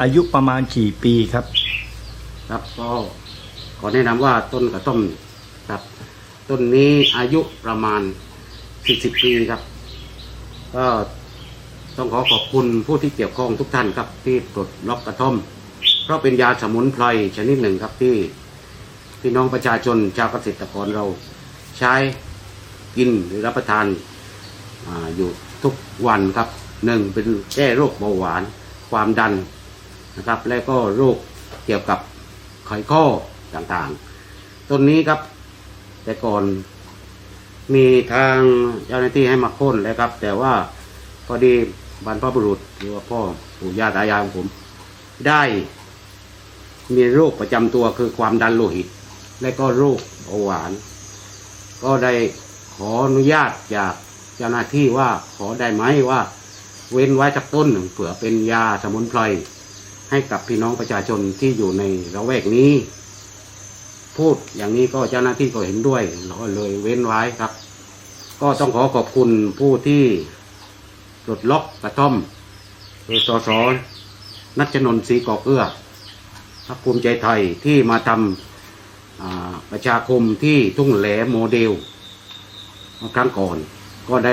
อายุประมาณกี่ปีครับ ครับก็ขอแนะนำว่าต้นกระต้มครับ ต้นนี้อายุประมาณ 40 ปีครับ ก็ต้องขอขอบคุณผู้ที่เกี่ยวข้องทุกท่านครับที่ปลดล็อกกระท่อม เพราะเป็นยาสมุนไพรชนิดหนึ่งครับที่พี่น้องประชาชนชาวเกษตรกรเราใช้กินหรือรับประทานอาอยู่ทุกวันครับหนึ่งเป็นแก้โรคเบาหวาน ความดัน นะครับ และก็โรคเกี่ยวกับไขข้อต่างๆ ต้นนี้ครับ แต่ก่อนมีทางเจ้าหน้าที่ให้มาโค่นแล้วครับ แต่ว่าพอดีบรรพบุรุษหรือว่าพ่อปู่ย่าตายายของผม ได้มีโรคประจำตัวคือความดันโลหิต และก็โรคเบาหวาน ก็ได้ขออนุญาตจากเจ้าหน้าที่ว่าขอได้ไหมว่า เว้นไว้สักต้นหนึ่งเผื่อเป็นยาสมุนไพร ให้กับพี่น้องประชาชนที่อยู่ในระแวกนี้ พูดอย่างนี้ก็เจ้าหน้าที่ก็เห็นด้วยเราก็เลยเว้นไว้ครับ ก็ต้องขอขอบคุณผู้ที่ปลดล็อกกระท่อมโดยสสนัชนนท์ศรีกอกเอื้อพรรคภูมิใจไทยที่มาทำประชาคมที่ทุ่งแหลโมเดล ครั้งก่อนก็ได้